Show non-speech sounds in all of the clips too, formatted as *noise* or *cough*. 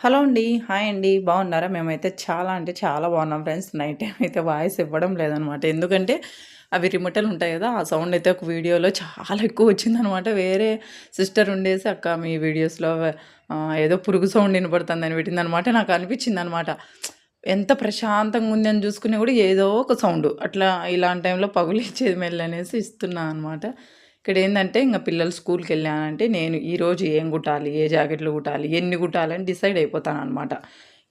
Hello అండి. Hi అండి. బాగున్నారా? మేమైతే చాలా అంటే చాలా బాగున్నాం ఫ్రెండ్స్. నైట్ టైం అయితే వాయిస్ ఇవ్వడం లేదనమాట. ఎందుకంటే అవి రిమోటలు ఉంటాయి కదా ఆ సౌండ్ అయితే ఒక వీడియోలో చాలా ఎక్కువ వచ్చిందనమాట. వేరే సిస్టర్ ఉండేసి "అక్క మీ వీడియోస్‌లో ఏదో పురుగు సౌండ్ వినపడుతుందని పెట్టిందనమాట. నాకు అనిపించింది అనమాట ఎంత ప్రశాంతంగా ఉందని చూసుకునే కూడా ఏదో ఒక సౌండ్ అట్లా ఇలాంటి టైంలో పగులిచ్చేది మెల్లనేసి ఇస్తున్నా అనమాట. ఇక్కడ ఏంటంటే ఇంకా పిల్లలు స్కూల్కి వెళ్ళానంటే నేను ఈరోజు ఏం కుట్టాలి? ఏ జాకెట్లు కుట్టాలి? ఎన్ని కుట్టాలని డిసైడ్ అయిపోతాననమాట.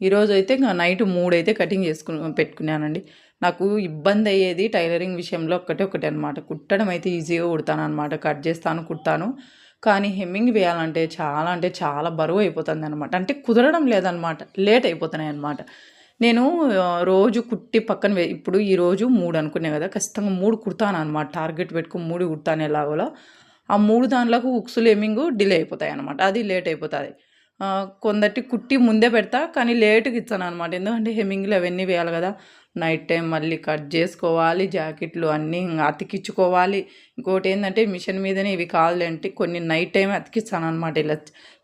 ఈరోజైతే ఇంకా నైట్ మూడు అయితే కటింగ్ చేసుకుని పెట్టుకున్నానండి. నాకు ఇబ్బంది అయ్యేది టైలరింగ్ విషయంలో ఒక్కటే ఒకటి అనమాట. కుట్టడం అయితే ఈజీగా కుడతాను అనమాట కట్ చేస్తాను, కుడతాను. కానీ హెమ్మింగ్ వేయాలంటే చాలా అంటే చాలా బరువు అయిపోతుంది అనమాట అంటే కుదరడం లేదనమాట. లేట్ అయిపోతున్నాయి అనమాట నేను రోజు కుట్టి పక్కన ఇప్పుడు ఈరోజు మూడు అనుకునే కదా ఖచ్చితంగా మూడు కుడతాను అనమాట టార్గెట్ పెట్టుకుని మూడు కుడతాను ఎలాగోలా. ఆ 3 దాంట్లకు హుక్స్‌లు ఏమింగ్ డిలే అయిపోతాయి అనమాట అది లేట్ అయిపోతుంది. కొందటి కుట్టి ముందే పెడతా. కానీ లేటుగా ఇచ్చాను అనమాట ఎందుకంటే హెమ్మింగ్‌లు అవన్నీ వేయాలి కదా నైట్ టైం మళ్ళీ కట్ చేసుకోవాలి జాకెట్లు అన్నీ అతికించుకోవాలి ఇంకోటి ఏంటంటే మిషన్ మీదనే ఇవి కాదులేంటి కొన్ని నైట్ టైమే అతికిస్తాననమాట. ఇలా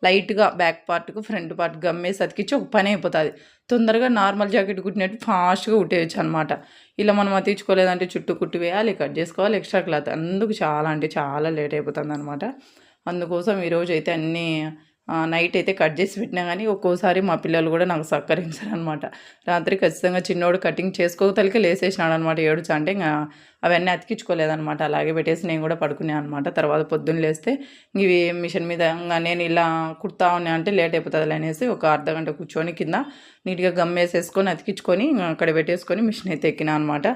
లైట్‌గా బ్యాక్ పార్ట్‌కు, ఫ్రంట్ పార్ట్ గమ్మేసి అతికిచ్చి ఒక పని అయిపోతుంది తొందరగా నార్మల్ జాకెట్ కుట్టినట్టు ఫాస్ట్‌గా కుట్టేయొచ్చనమాట. ఇలా మనం అతికించుకోలేదంటే చుట్టూ కుట్టి వేయాలి, కట్ చేసుకోవాలి ఎక్స్‌ట్రా క్లాత్. అందుకు చాలా అంటే చాలా లేట్ అయిపోతుంది అనమాట అందుకోసం ఈరోజైతే అన్నీ నైట్ అయితే కట్ చేసి పెట్టినా కానీ ఒక్కోసారి మా పిల్లలు కూడా నాకు సహకరించారు అనమాట రాత్రి ఖచ్చితంగా చిన్నోడు కటింగ్ చేసుకోతలకే లేసేసినాడనమాట ఏడుచు అంటే ఇంకా అవన్నీ అతికించుకోలేదనమాట. అలాగే పెట్టేసి నేను కూడా పడుకున్నాను అనమాట. తర్వాత పొద్దున్న లేస్తే ఇవి మిషన్ మీద నేను ఇలా కుడతా ఉన్నా అంటే లేట్ అయిపోతుంది అనేసి ఒక అర్ధగంట కూర్చొని కింద నీట్‌గా గమ్మేసేసుకొని అతికించుకొని అక్కడ పెట్టేసుకొని మిషన్ అయితే ఎక్కినా అనమాట.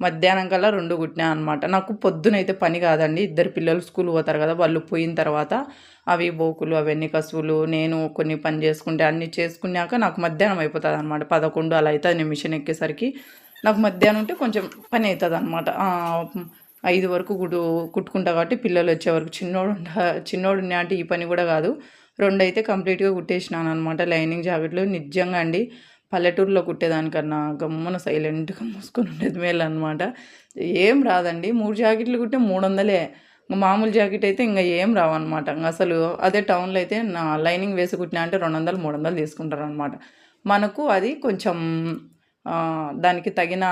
మధ్యాహ్నం కల్లా రెండు కుట్టినా అనమాట. నాకు పొద్దునైతే పని కాదండి. ఇద్దరు పిల్లలు స్కూల్ పోతారు కదా వాళ్ళు పోయిన తర్వాత అవి బోకులు అవన్నీ కసువులు నేను కొన్ని పని చేసుకుంటే అన్నీ చేసుకున్నాక నాకు మధ్యాహ్నం అయిపోతుంది అనమాట పదకొండు అలా అవుతుంది నేను మిషన్ ఎక్కేసరికి. నాకు మధ్యాహ్నం ఉంటే కొంచెం పని అవుతుంది అనమాట ఐదు వరకు కుటు కుట్టుకుంటా కాబట్టి పిల్లలు వచ్చే వరకు చిన్నోడు చిన్నోడు చిన్నోడున్నా అంటే ఈ పని గూడా గాదు. 2 అయితే కంప్లీట్‌గా కుట్టేసినాననమాట. లైనింగ్ జాకెట్లు నిజంగా అండి పల్లెటూరులో కుట్టేదానికన్నా గమ్మున సైలెంట్‌గా మూసుకొని ఉండేది మేలు అనమాట ఏం రాదండి. మూడు జాకెట్లు కుట్టే మూడు వందలే మామూలు జాకెట్ అయితే ఇంకా ఏం రావనమాట. అసలు అదే టౌన్‌లో అయితే నా లైనింగ్ వేసి కుట్టినా అంటే 200, 300 తీసుకుంటారనమాట. మనకు అది కొంచెం దానికి తగిన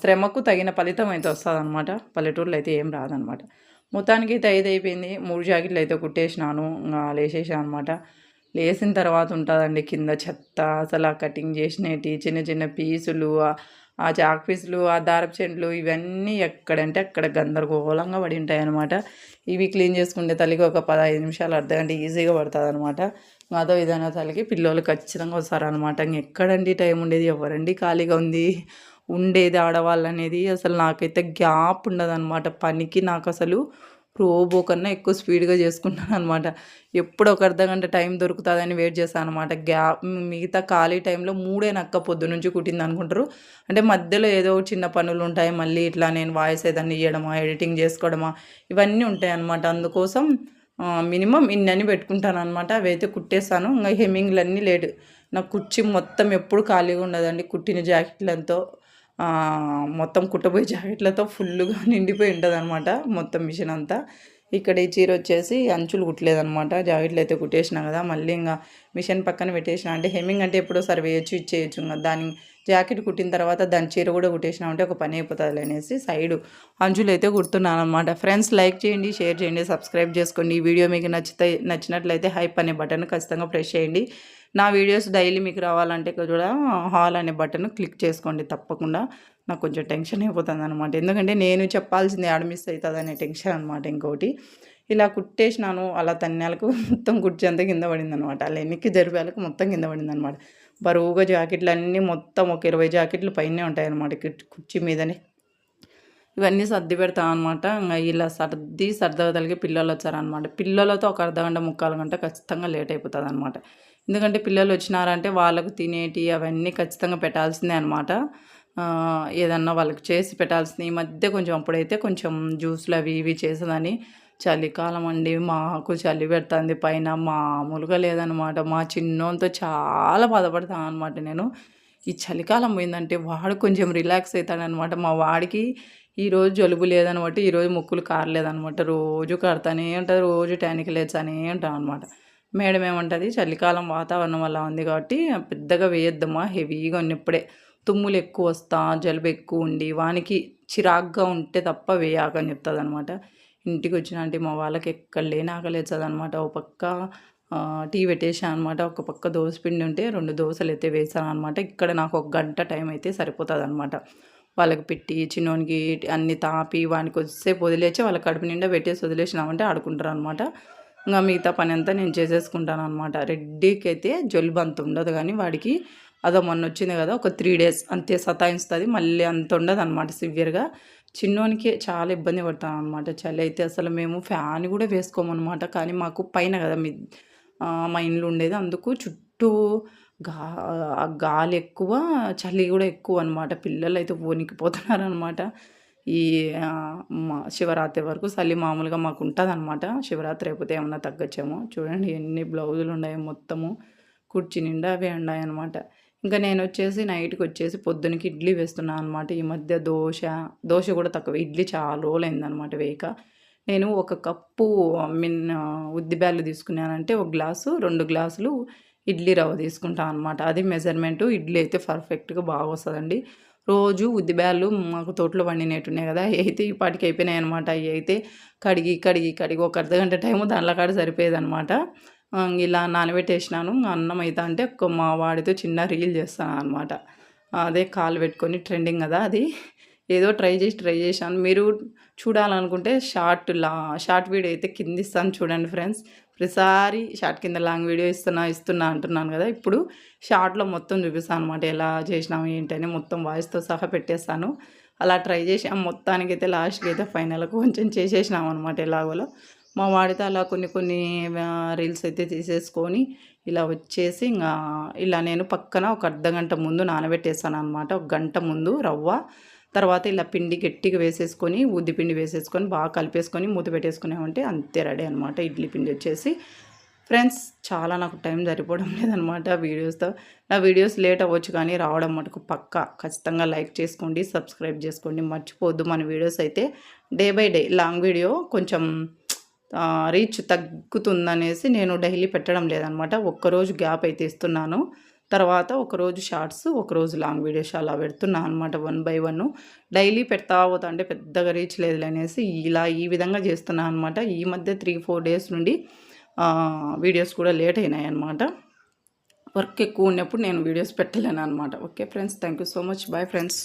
శ్రమకు తగిన ఫలితం అయితే వస్తుంది అనమాట పల్లెటూరులో అయితే ఏం రాదనమాట. మొత్తానికి అయితే ఐదు అయిపోయింది. మూడు జాకెట్లు అయితే కుట్టేసినాను. ఇంకా లేసేసా అనమాట. లేసిన తర్వాత ఉంటుందండి కింద చెత్త అసలు ఆ కటింగ్ చేసినవి చిన్న చిన్న పీసులు ఆ చాక్ పీసులు, ఆ దారపు చెంట్లు ఇవన్నీ ఎక్కడంటే అక్కడ గందరగోళంగా పడి ఉంటాయి అనమాట ఇవి క్లీన్ చేసుకుంటే తల్లికి ఒక 15 నిమిషాలు, అర్ధగంట ఈజీగా పడుతుంది అనమాట అదో ఇదనో తల్లికి పిల్లోళ్ళు ఖచ్చితంగా వస్తారనమాట. ఇంగెక్కడండి టైం ఉండేది. ఎవరండి ఖాళీగా ఉంది. ఉండేది ఆడవాళ్ళనేది అసలు నాకైతే గ్యాప్ ఉండదనమాట. పనికి నాకు అసలు రోబో కన్నా ఎక్కువ స్పీడ్‌గా చేసుకుంటాను అనమాట ఎప్పుడు ఒక అర్ధగంట టైం దొరుకుతుందని వెయిట్ చేస్తాను అనమాట గ్యాప్ మిగతా ఖాళీ టైంలో మూడే నక్క పొద్దునుంచి కుట్టిందనుకుంటారు. అంటే మధ్యలో ఏదో చిన్న పనులు ఉంటాయి మళ్ళీ ఇట్లా నేను వాయిస్ ఏదన్నా ఇవ్వడమా ఎడిటింగ్ చేసుకోవడమా ఇవన్నీ ఉంటాయి అనమాట అందుకోసం మినిమం ఇన్నని పెట్టుకుంటాను అనమాట అవైతే కుట్టేస్తాను. ఇంకా హెమ్మింగ్‌లన్నీ లేట్. నా కుర్చీ మొత్తం ఎప్పుడు ఖాళీగా ఉండదండి. కుట్టిన జాకెట్లతో మొత్తం కుట్టబోయే జాకెట్లతో ఫుల్లుగా *laughs* నిండిపోయి ఉంటదనమాట. మొత్తం మిషన్ అంతా. ఇక్కడ ఈ చీర వచ్చేసి అంచులు కుట్టలేదనమాట. జాకెట్లు అయితే కుట్టేసినా కదా మళ్ళీ ఇంకా మిషన్ పక్కన పెట్టేసినా అంటే హెమ్మింగ్ అంటే ఎప్పుడోసారి వేయచ్చు ఇచ్చేయచ్చు కదా దాని జాకెట్ కుట్టిన తర్వాత దాని చీర కూడా కుట్టేసినామంటే ఒక పని అయిపోతుంది అనేసి సైడు కుడుతున్నాను అనమాట ఫ్రెండ్స్ లైక్ చేయండి, షేర్ చేయండి, సబ్స్క్రైబ్ చేసుకోండి. ఈ వీడియో మీకు నచ్చితే నచ్చినట్లయితే హైప్ అనే బటన్ ఖచ్చితంగా ప్రెస్ చేయండి. నా వీడియోస్ డైలీ మీకు రావాలంటే కూడా హాల్ అనే బటన్ క్లిక్ చేసుకోండి తప్పకుండా. నాకు కొంచెం టెన్షన్ అయిపోతుంది అనమాట ఎందుకంటే నేను చెప్పాల్సింది ఆడ మిస్ అవుతుంది అనే టెన్షన్ అనమాట ఇంకోటి. ఇలా కుట్టేసినాను. అలా తన్నేలకు మొత్తం కుర్చీ అంతా కింద పడిందనమాట. అలా ఎన్నికి జరిపేలకు మొత్తం కింద పడిందనమాట. బరువుగా జాకెట్లు అన్నీ మొత్తం ఒక 20 జాకెట్లు పైనే ఉంటాయి అన్నమాట కుర్చీ మీదనే. ఇవన్నీ సర్ది పెడతా అనమాట. ఇలా సర్ది సర్దవతలకి పిల్లలొచ్చారనమాట. పిల్లలతో ఒక అర్ధగంట, ముక్కాలు గంట ఖచ్చితంగా లేట్ అయిపోతుంది అనమాట ఎందుకంటే పిల్లలు వచ్చినారంటే వాళ్ళకు తినేటి అవన్నీ ఖచ్చితంగా పెట్టాల్సిందే అనమాట. ఏదన్నా వాళ్ళకి చేసి పెట్టాల్సింది. ఈ మధ్య కొంచెం అప్పుడైతే కొంచెం జ్యూస్‌లు అవి ఇవి చేసేదని చలికాలం అండి. మాకు చలి పెడుతుంది పైన మామూలుగా లేదనమాట. మా చిన్నోంతో చాలా బాధపడతాననమాట నేను. ఈ చలికాలం పోయిందంటే వాడు కొంచెం రిలాక్స్ అవుతాడనమాట మా వాడికి ఈరోజు జలుబు లేదనమాట. ఈరోజు ముక్కులు కారలేదనమాట. రోజు కడతానే ఉంటుంది రోజు టానిక్ లేచానే ఉంటామనమాట. మేడం ఏమంటుంది చలికాలం వాతావరణం అలా ఉంది కాబట్టి పెద్దగా వేయొద్దమ్మా హెవీగా ఉన్నప్పుడే తుమ్ములు ఎక్కువ వస్తా జలుబు ఎక్కువ ఉండి వానికి చిరాగ్గా ఉంటే తప్ప వేయాకని చెప్తుంది అనమాట ఇంటికి వచ్చిన అంటే మా వాళ్ళకి ఎక్కడ లేని ఆకలేదు అనమాట ఒక పక్క టీ పెట్టేసాను అనమాట ఒక పక్క దోశ పిండి ఉంటే రెండు దోశలు అయితే వేసాను అనమాట ఇక్కడ నాకు ఒక గంట టైం అయితే సరిపోతుంది అనమాట వాళ్ళకి పెట్టి చిన్నోనికి అన్ని తాపి వానికి వచ్చేసేపు వదిలేసి వాళ్ళ కడుపు నిండా పెట్టేసి వదిలేసినామంటే ఆడుకుంటారు అనమాట ఇంకా మిగతా పని అంతా నేను చేసేసుకుంటాను అనమాట రెడ్డికి అయితే జలుబు అంత ఉండదు కానీ వాడికి అదో మొన్న వచ్చింది కదా ఒక త్రీ డేస్ అంతే సతాయిస్తుంది. మళ్ళీ అంత ఉండదు అనమాట సివియర్గా. చిన్నోనికి చాలా ఇబ్బంది పడతాను అనమాట చలి అయితే అసలు మేము ఫ్యాన్ కూడా వేసుకోమన్నమాట. కానీ మాకు పైన కదా మీ మా ఇంట్లో ఉండేది. అందుకు చుట్టూ గా ఆ గాలి ఎక్కువ చలి కూడా ఎక్కువ అనమాట పిల్లలు అయితే వణికిపోతున్నారు అనమాట ఈ మా శివరాత్రి వరకు చలి మామూలుగా మాకు ఉంటుంది అనమాట శివరాత్రి అయిపోతే ఏమన్నా తగ్గచ్చేమో. చూడండి ఎన్ని బ్లౌజులు ఉన్నాయి మొత్తము. కుర్చీ నిండా అవి ఉన్నాయి అనమాట ఇంకా నేను వచ్చేసి నైట్కి వచ్చేసి పొద్దునకి ఇడ్లీ వేస్తున్నాను అనమాట ఈ మధ్య దోశ దోశ కూడా తక్కువ. ఇడ్లీ చాలా రోజులు అయిందనమాట వేయక. నేను ఒక కప్పు మిన్ ఉద్దిబ్యాలు తీసుకున్నానంటే ఒక గ్లాసు రెండు గ్లాసులు ఇడ్లీ రవ్వ తీసుకుంటాను అనమాట అది మెజర్మెంట్. ఇడ్లీ అయితే పర్ఫెక్ట్గా బాగా వస్తుందండి రోజు ఉద్దిబ్యాలు మాకు తోటలో పండినట్టున్నాయి కదా అయితే ఈ పాటికి అయిపోయినాయి అనమాట అవి అయితే కడిగి కడిగి కడిగి ఒక అర్ధ గంట టైము దానిలో కాడ సరిపోయేది అనమాట ఇలా నానబెట్టేసినాను. అన్నం అయితే అంటే ఒక మా వాడితో చిన్న రీల్ చేస్తాను అనమాట అదే కాలు పెట్టుకొని ట్రెండింగ్ కదా అది. ఏదో ట్రై చేసి ట్రై చేశాను. మీరు చూడాలనుకుంటే షార్ట్ లా షార్ట్ వీడియో అయితే కింద ఇస్తాను చూడండి ఫ్రెండ్స్. ప్రతిసారి షార్ట్ కింద లాంగ్ వీడియో ఇస్తున్నా ఇస్తున్నా అంటున్నాను కదా. ఇప్పుడు షార్ట్లో మొత్తం చూపిస్తాను అనమాట ఎలా చేసినాము ఏంటని మొత్తం వాయిస్తో సహా పెట్టేస్తాను. అలా ట్రై చేసాం మొత్తానికి అయితే లాస్ట్కి అయితే ఫైనల్గా కొంచెం చేసేసినాం అనమాట ఎలాగోలో. మా వాడితో అలా కొన్ని కొన్ని రీల్స్ అయితే తీసేసుకొని ఇలా వచ్చేసి ఇంకా ఇలా నేను పక్కన ఒక అర్ధ గంట ముందు నానబెట్టేస్తాను అనమాట ఒక గంట ముందు రవ్వ తర్వాత ఇలా పిండి గట్టిగా వేసేసుకొని ఉద్ది పిండి వేసేసుకొని బాగా కలిపేసుకొని మూత పెట్టేసుకున్నామంటే అంతే రెడీ అనమాట ఇడ్లీ పిండి వచ్చేసి. ఫ్రెండ్స్ చాలా నాకు టైం సరిపోవడం లేదనమాట వీడియోస్తో. నా వీడియోస్ లేట్ అవ్వచ్చు కానీ రావడం మటుకు పక్కా. ఖచ్చితంగా లైక్ చేసుకోండి సబ్స్క్రైబ్ చేసుకోండి. మర్చిపోవద్దు మన వీడియోస్ అయితే. Day by day long video కొంచెం రీచ్ తగ్గుతుందనేసి నేను డైలీ పెట్టడం లేదనమాట. ఒక్కరోజు గ్యాప్ అయితే ఇస్తున్నాను. తర్వాత ఒకరోజు షార్ట్స్ ఒకరోజు లాంగ్ వీడియోస్ అలా పెడుతున్నాను అనమాట వన్ బై వన్. డైలీ పెడతా పోతా అంటే పెద్దగా రీచ్ లేదు అనేసి ఇలా ఈ విధంగా చేస్తున్నాను అనమాట. ఈ మధ్య త్రీ ఫోర్ డేస్ నుండి వీడియోస్ కూడా లేట్ అయినాయి అనమాట. వర్క్ ఎక్కువ ఉన్నప్పుడు నేను వీడియోస్ పెట్టలేను అనమాట okay friends thank you so much bye friends